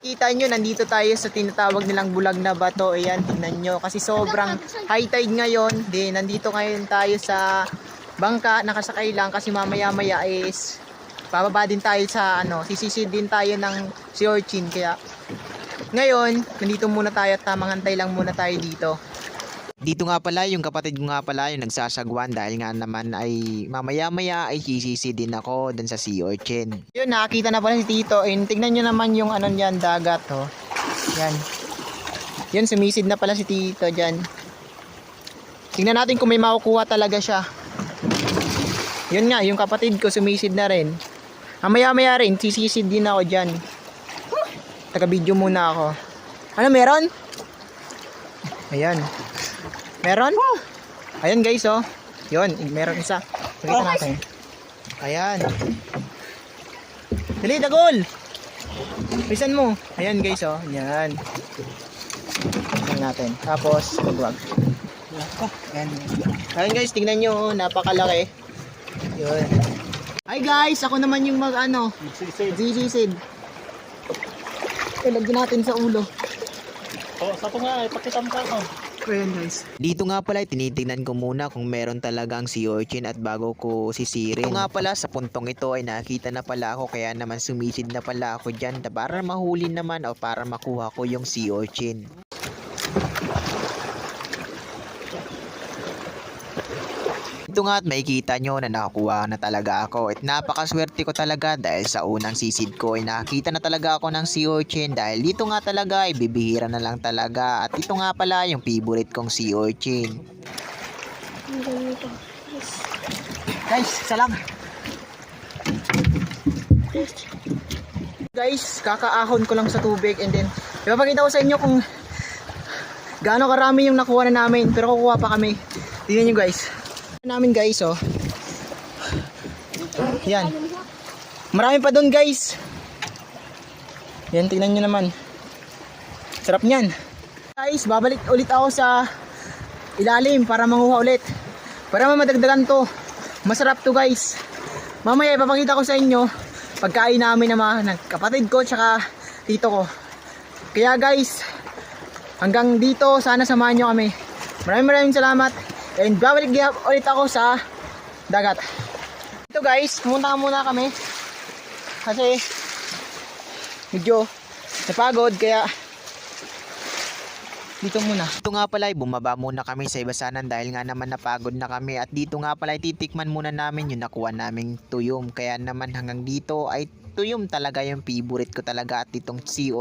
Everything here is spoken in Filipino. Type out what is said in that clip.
Kita nyo, nandito tayo sa tinatawag nilang bulag na bato. Ayan, tingnan nyo. Kasi sobrang high tide ngayon. Di, nandito ngayon tayo sa bangka. Nakasakay lang kasi mamaya-maya is bababa din tayo sa ano, sisisid din tayo ng si Orchin. Kaya ngayon, nandito muna tayo at tamang antay lang muna tayo dito. Dito nga pala, yung kapatid ko nga pala yung nagsasagwan dahil nga naman ay mamaya-maya ay sisisi din ako dun sa Sea Urchin. Yun, nakakita na pala si Tito. And tignan nyo naman yung ano niyan, dagat, oh. Yan. Yun, sumisid na pala si Tito dyan. Tingnan natin kung may makukuha talaga siya. Yun nga, yung kapatid ko sumisid na rin. Mamaya-maya rin, sisisid din ako dyan. Taga-video muna ako. Ano, meron? Ayan. Meron? Ayan guys, oh. Yun, meron isa. Pakita natin. Ayan. Dali, dagol! Pisan mo. Ayan guys, oh. Ayan. Tingnan natin. Tapos, magwag. Ayan. Ayan guys, tingnan nyo, oh. Napakalaki. Yun. Hi guys, ako naman yung mag ano, Zisisid. Ilagyan natin sa ulo. Oh, sa nga, ipakita mo ka ako. Ayan guys. Dito nga pala tinitingnan ko muna kung meron talagang sea urchin at bago ko sisirin. Ito nga pala sa puntong ito ay nakita na pala ako kaya naman sumisid na pala ako dyan para mahuli naman o para makuha ko yung sea urchin. Ito nga at makikita nyo na nakakuha na talaga ako at napakaswerte ko talaga dahil sa unang sisid ko ay nakita na talaga ako ng sea urchin dahil dito nga talaga ay bibihira na lang talaga at ito nga pala yung favorite kong sea urchin. Guys, salam. Guys, kakaahon ko lang sa tubig and then ipapakita ko sa inyo kung gaano karami yung nakuha na namin pero kukuha pa kami. Tingnan nyo guys. Namin guys oh. Yan. Marami pa doon guys. Yan, tingnan nyo naman. Sarap niyan. Guys, babalik ulit ako sa ilalim para manguha ulit. Para mamadagdagan to. Masarap to guys. Mamaya ipapakita ko sa inyo pagkain namin ng mga kapatid ko tsaka tito ko. Kaya guys, hanggang dito sana samahan nyo kami. Maraming maraming salamat. And babalik di- ulit ako sa dagat. Ito guys, pumunta muna kami. Kasi medyo napagod kaya dito muna. Ito nga pala bumaba muna kami sa ibasanan dahil nga naman napagod na kami at dito nga pala titikman muna namin yung nakuha naming tuyom. Kaya naman hanggang dito ay tuyom talaga yung favorite ko talaga at itong sea